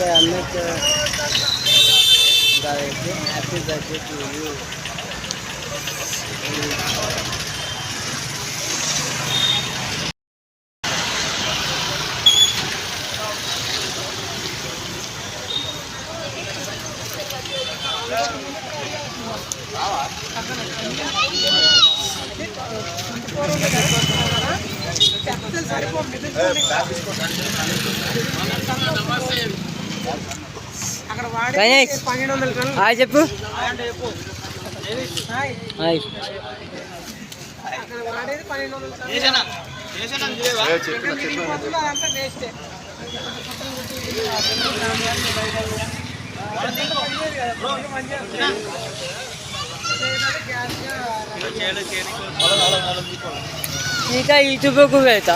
Rich happy birthday happy birthday to Ambedkar hi చెప్పు. Hi. ఇంకా యూట్యూబ్కు వెళ్తా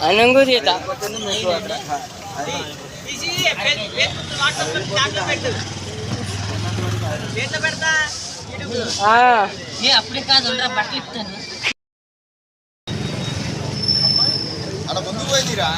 అనంగు తీత అప్పుడే కాదు బట్టలు ఇస్తాను అలా ముందుకు పోయిందిరా.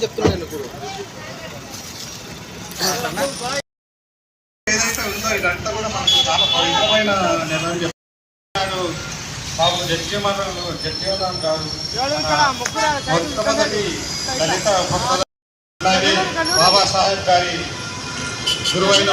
చెప్తున్నాను ఇప్పుడు. ఏదైతే ఉందో ఇదంతా కూడా మనకు చాలా పవిత్రమైన నిర్ణయం బాబు జడ్జిమరణం జడ్జిమరణం కాదు. మొట్టమొదటి దళిత గొప్ప బాబాసాహెబ్ గారి గురువైన